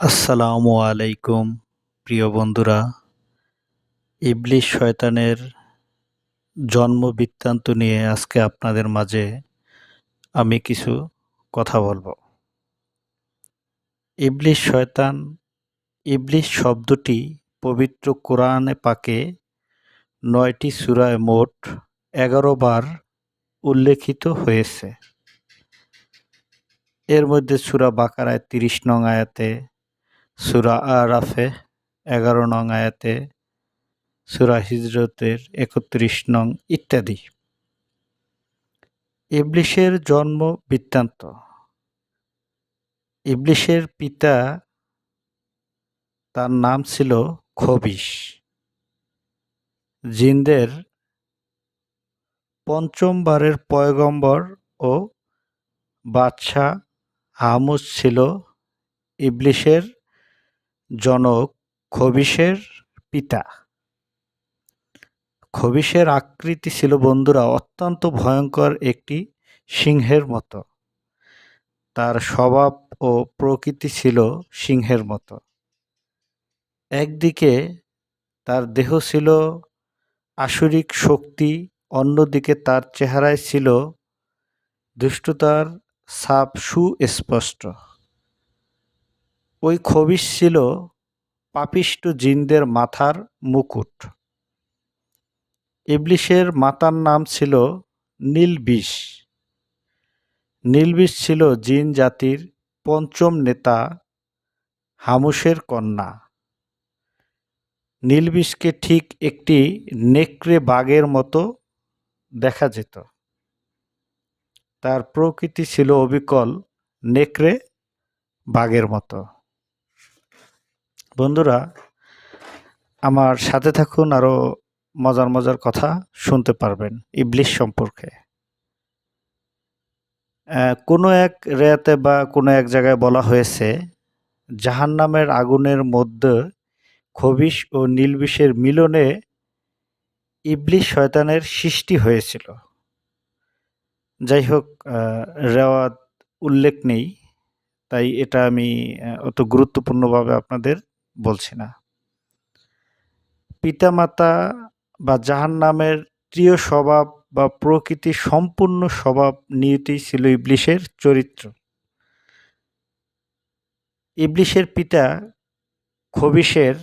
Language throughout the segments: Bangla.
আসসালামু আলাইকুম, প্রিয় বন্ধুরা। ইবলিশ শয়তানের জন্ম বৃত্তান্ত নিয়ে আজকে আপনাদের মাঝে আমি কিছু কথা বলব। ইবলিশ শয়তান ইবলিশ শব্দটি পবিত্র কোরআনে পাকে নয়টি সুরায় মোট এগারো বার উল্লেখিত হয়েছে। এর মধ্যে সুরা বাকারায় তিরিশ নং আয়াতে সুরা আরাফে এগারো নং আয়াতে, সুরা হিজরতের একত্রিশ নং ইত্যাদি। ইবলিশের জন্ম বৃত্তান্ত। ইবলিশের পিতা তার নাম ছিল খবিশ। জিনদের পঞ্চমবারের পয়গম্বর ও বাদশাহ হামুজ ছিল ইবলিশের জনক খবিশের পিতা। খবিশের আকৃতি ছিল বন্ধুরা অত্যন্ত ভয়ঙ্কর একটি সিংহের মতো। তার স্বভাব ও প্রকৃতি ছিল সিংহের মতো। একদিকে তার দেহ ছিল আসরিক শক্তি, অন্যদিকে তার চেহারায় ছিল দুষ্টতার ছাপ সুস্পষ্ট। ওই খবিশ ছিল পাপিষ্ট জিনদের মাথার মুকুট। ইবলিশের মাতার নাম ছিল নীলবিষ। নীলবিষ ছিল জিন জাতির পঞ্চম নেতা হামুসের কন্যা। নীলবিষকে ঠিক একটি নেকড়ে বাঘের মতো দেখা যেত। তার প্রকৃতি ছিল অবিকল নেকড়ে বাঘের মতো। বন্ধুরা, আমার সাথে থাকুন আরও মজার মজার কথা শুনতে পারবেন ইবলিশ সম্পর্কে। কোনো এক রেয়াতে বা কোনো এক জায়গায় বলা হয়েছে, জাহান্নামের আগুনের মধ্যে খবিশ ও নীলবিষের মিলনে ইবলিশ শয়তানের সৃষ্টি হয়েছিল। যাই হোক রেওয়াত উল্লেখ নেই, তাই এটা আমি অত গুরুত্বপূর্ণভাবে আপনাদের বলছি না। পিতামাতা বা জাহান নামের প্রিয় স্বভাব বা প্রকৃতি সম্পূর্ণ স্বভাব নিয়তেই ছিল ইবলিশের চরিত্র। ইবলিশের পিতা খবিশের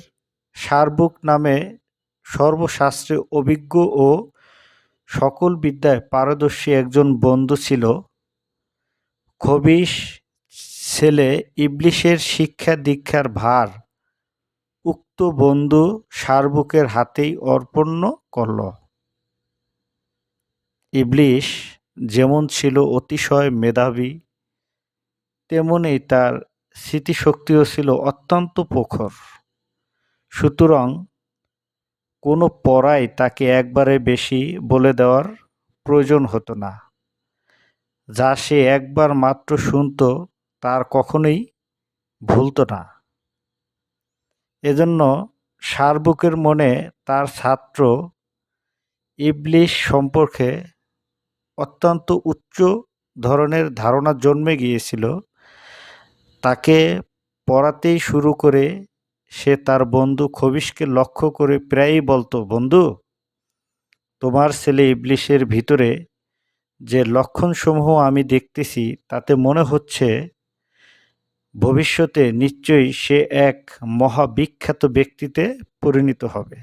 সার্বুক নামে সর্বশাস্ত্রে অভিজ্ঞ ও সকল বিদ্যায় পারদর্শী একজন বন্ধু ছিল। খবিশ ছেলে ইবলিশের শিক্ষা দীক্ষার ভার উক্ত বন্ধু সার্বুকের হাতেই অর্পণ্য করল। ইবলিশ যেমন ছিল অতিশয় মেধাবী তেমনই তার স্মৃতিশক্তিও ছিল অত্যন্ত প্রখর। সুতরাং কোনো পড়াই তাকে একবারে বেশি বলে দেওয়ার প্রয়োজন হতো না। যা সে একবার মাত্র শুনত, তার কখনোই ভুলত না। এজন্য সারবুকের মনে তার ছাত্র ইবলিশ সম্পর্কে অত্যন্ত উচ্চ ধরনের ধারণা জন্মে গিয়েছিল। তাকে পড়াতেই শুরু করে সে তার বন্ধু খবিশকে লক্ষ্য করে প্রায়ই বলতো, বন্ধু, তোমার ছেলে ইবলিশের ভিতরে যে লক্ষণসমূহ আমি দেখতেছি, তাতে মনে হচ্ছে ভবিষ্যতে নিশ্চয়ই সে এক মহাবিখ্যাত ব্যক্তিতে পরিণত হবে।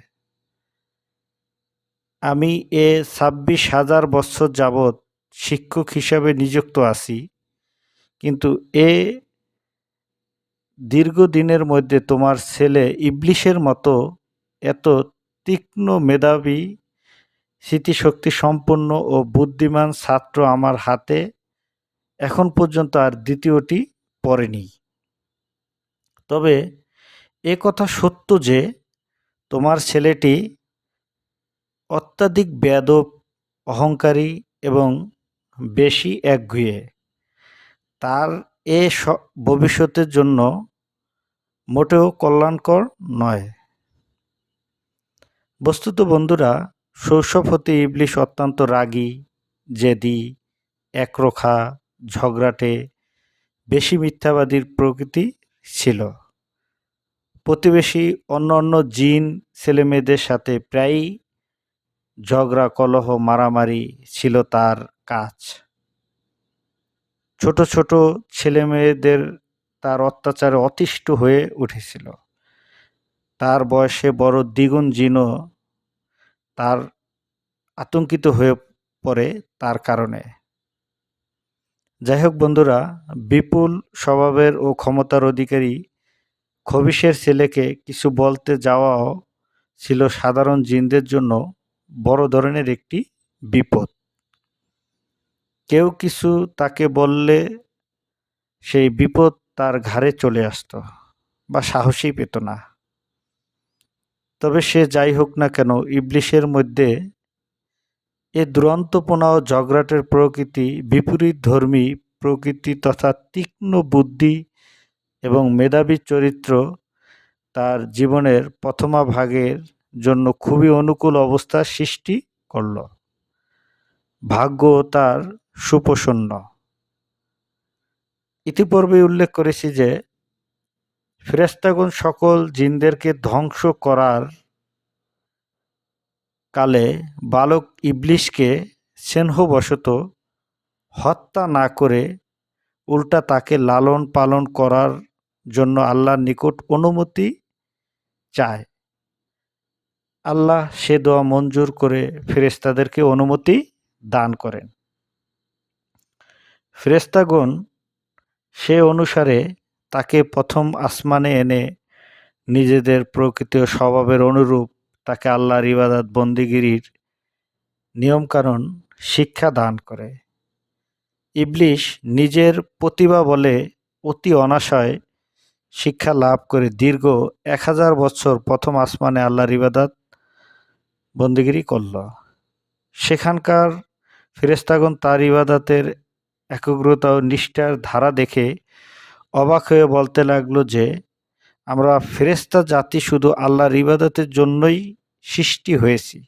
আমি এ ছাব্বিশ হাজার বছর যাবৎ শিক্ষক হিসাবে নিযুক্ত আছি, কিন্তু এ দীর্ঘদিনের মধ্যে তোমার ছেলে ইবলিশের মতো এত তীক্ষ্ণ মেধাবী, স্মৃতিশক্তি সম্পন্ন ও বুদ্ধিমান ছাত্র আমার হাতে এখন পর্যন্ত আর দ্বিতীয়টি পড়েনি। তবে এ কথা সত্য যে তোমার ছেলেটি অত্যাধিক বেদব অহংকারী এবং বেশি একগুয়ে তার এ ভবিষ্যতের জন্য মোটেও কল্যাণকর নয়। বস্তুত বন্ধুরা, শৈশব হতে ইবলিশ অত্যন্ত রাগী, জেদি, একরোখা, ঝগড়াটে, বেশি মিথ্যাবাদীর প্রকৃতি ছিল। প্রতিবেশী অন্য অন্য জিন ছেলেমেয়েদের সাথে প্রায়ই ঝগড়া, কলহ, মারামারি ছিল তার কাজ। ছোট ছোট ছেলেমেয়েদের তার অত্যাচারে অতিষ্ঠ হয়ে উঠেছিল। তার বয়সে বড় দ্বিগুণ জিনও তার আতঙ্কিত হয়ে পড়ে তার কারণে। যাই হোক বন্ধুরা, বিপুল স্বভাবের ও ক্ষমতার অধিকারী খবিশের ছেলেকে কিছু বলতে যাওয়াও ছিল সাধারণ জিনদের জন্য বড় ধরনের একটি বিপদ। কেউ কিছু তাকে বললে সেই বিপদ তার ঘাড়ে চলে আসতো বা সাহসই পেত না। তবে সে যাই হোক না কেন, ইবলিশের মধ্যে এ দুরন্তপনা ও ঝগড়াটের প্রকৃতি বিপরীত ধর্মী প্রকৃতি তথা তীক্ষ্ণ বুদ্ধি এবং মেধাবী চরিত্র তার জীবনের প্রথমা ভাগের জন্য খুবই অনুকূল অবস্থা সৃষ্টি করল। ভাগ্য তার সুপ্রসন্ন। ইতিপূর্বে উল্লেখ করেছি যে ফেরেস্তাগণ সকল জিনদেরকে ধ্বংস করার কালে বালক ইবলিশকে স্নেহবশত হত্যা না করে উল্টা তাকে লালন পালন করার জন্য আল্লাহর নিকট অনুমতি চায়। আল্লাহ সে দোয়া মঞ্জুর করে ফেরেস্তাদেরকে অনুমতি দান করেন। ফেরেস্তাগণ সে অনুসারে তাকে প্রথম আসমানে এনে নিজেদের প্রকৃতি স্বভাবের অনুরূপ তাকে আল্লাহর ইবাদত, বন্দিগিরির নিয়মকানুন, শিক্ষা দান করে। ইবলিশ নিজের প্রতিভা বলে অতি অনাশয় শিক্ষা লাভ করে দীর্ঘ এক হাজার বছর প্রথম আসমানে আল্লাহর ইবাদত, বন্দিগিরি করল। সেখানকার ফেরেস্তাগণ তার ইবাদতের একগ্রতা ও নিষ্ঠার ধারা দেখে অবাক হয়ে বলতে লাগল যে আমরা ফেরেস্তা জাতি শুধু আল্লাহর ইবাদতের জন্যই সৃষ্টি হয়েছি।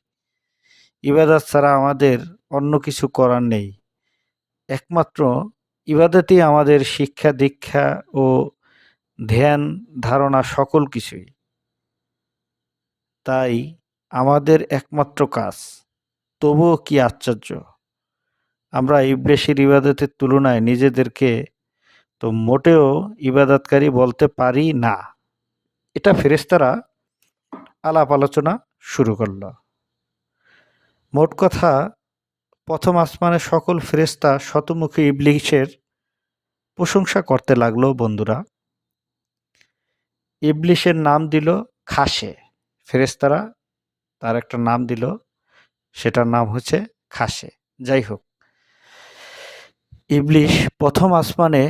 ইবাদত ছাড়া আমাদের অন্য কিছু করার নেই। একমাত্র ইবাদতই আমাদের শিক্ষা, দীক্ষা ও ধ্যান ধারণা সকল কিছুই। তাই আমাদের একমাত্র কাজ, তবুও কি আশ্চর্য? আমরা ইবলেশের ইবাদতের তুলনায় নিজেদেরকে তো মোটেও ইবাদতকারী বলতে পারি না। এটা ফেরেস্তারা আলাপ আলোচনা শুরু করল। মোট কথা, প্রথম আসমানে সকল ফেরেস্তা শতমুখী ইবলিশের প্রশংসা করতে লাগল বন্ধুরা। ইবলিশের নাম দিল খাসে ফেরেস্তারা তার একটা নাম দিল, সেটার নাম হচ্ছে খাসে যাই হোক, ইবলিশ প্রথম আসমানে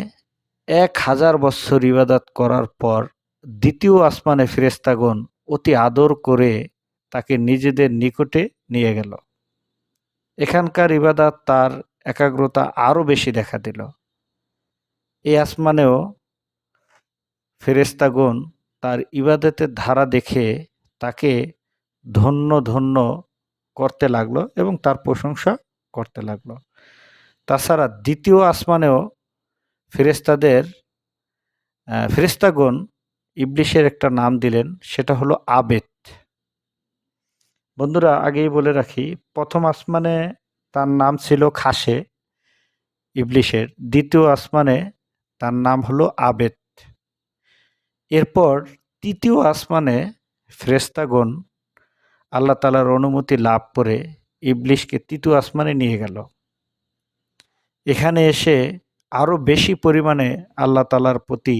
এক হাজার বৎসর ইবাদত করার পর দ্বিতীয় আসমানে ফেরেস্তাগণ অতি আদর করে তাকে নিজেদের নিকটে নিয়ে গেল। এখানকার ইবাদাত তার একাগ্রতা আরও বেশি দেখা দিল। এই আসমানেও ফেরেস্তাগণ তার ইবাদতের ধারা দেখে তাকে ধন্য ধন্য করতে লাগল এবং তার প্রশংসা করতে লাগল। তাছাড়া দ্বিতীয় আসমানেও ফেরেস্তাদের ফেরেস্তাগণ ইবলিশের একটা নাম দিলেন, সেটা হলো আবেদ। বন্ধুরা, আগেই বলে রাখি, প্রথম আসমানে তার নাম ছিল খাসে, ইবলিশের। দ্বিতীয় আসমানে তার নাম হলো আবেদ। এরপর তৃতীয় আসমানে ফ্রেস্তাগণ আল্লাহ তালার অনুমতি লাভ করে ইবলিশকে তৃতীয় আসমানে নিয়ে গেল। এখানে এসে আরও বেশি পরিমাণে আল্লাহ তালার প্রতি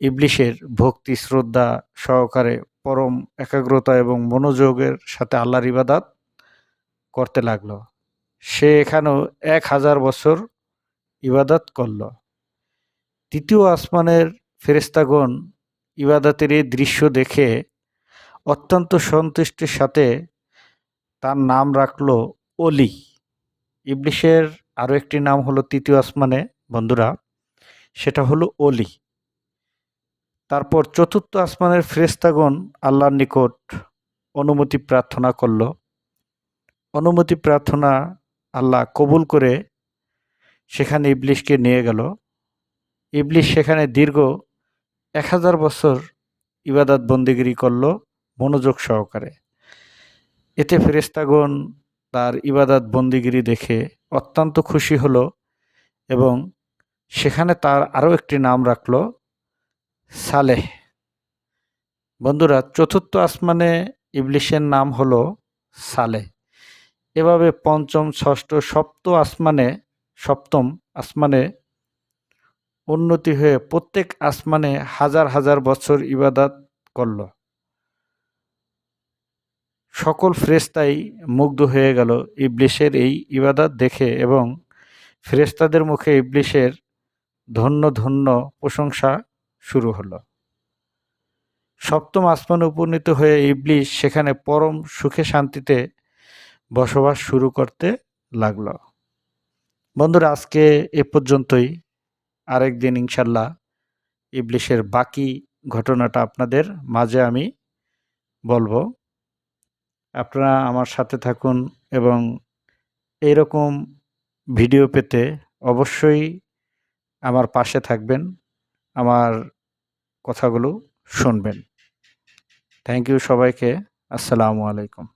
ইবলিশের ভক্তি, শ্রদ্ধা সহকারে পরম একাগ্রতা এবং মনোযোগের সাথে আল্লাহর ইবাদাত করতে লাগল। সে এখানেও এক হাজার বছর ইবাদত করল। তৃতীয় আসমানের ফেরেস্তাগণ ইবাদতের এই দৃশ্য দেখে অত্যন্ত সন্তুষ্টির সাথে তার নাম রাখল অলি ইবলিশের আরও একটি নাম হলো তৃতীয় আসমানে, বন্ধুরা, সেটা হলো অলি তারপর চতুর্থ আসমানের ফ্রেস্তাগণ আল্লাহর নিকট অনুমতি প্রার্থনা করল। অনুমতি প্রার্থনা আল্লাহ কবুল করে সেখানে ইবলিশকে নিয়ে গেল। ইবলিশ সেখানে দীর্ঘ এক হাজার বছর ইবাদত বন্দিগিরি করল মনোযোগ সহকারে। এতে ফেরেস্তাগণ তার ইবাদত বন্দিগিরি দেখে অত্যন্ত খুশি হলো এবং সেখানে তার আরও একটি নাম রাখল সালেহ। বন্ধুরা, চতুর্থ আসমানে ইবলিশের নাম হলো সালেহ। এভাবে পঞ্চম, ষষ্ঠ, সপ্ত আসমানে, সপ্তম আসমানে উন্নতি হয়ে প্রত্যেক আসমানে হাজার হাজার বছর ইবাদাত করল। সকল ফ্রেস্তাই মুগ্ধ হয়ে গেল ইবলিশের এই ইবাদাত দেখে এবং ফেরেস্তাদের মুখে ইবলিশের ধন্য ধন্য প্রশংসা শুরু হলো। সপ্তম আসমানে উপনীত হয়ে ইবলিশ সেখানে পরম সুখে শান্তিতে বসবাস শুরু করতে লাগল। বন্ধুরা, আজকে এ পর্যন্তই। আরেক দিন ইনশাল্লাহ ইবলিশের বাকি ঘটনাটা আপনাদের মাঝে আমি বলব। আপনারা আমার সাথে থাকুন এবং এইরকম ভিডিও পেতে অবশ্যই আমার পাশে থাকবেন। আমার কথাগুলো শুনবেন। থ্যাংক ইউ সবাইকে। আসসালামু আলাইকুম।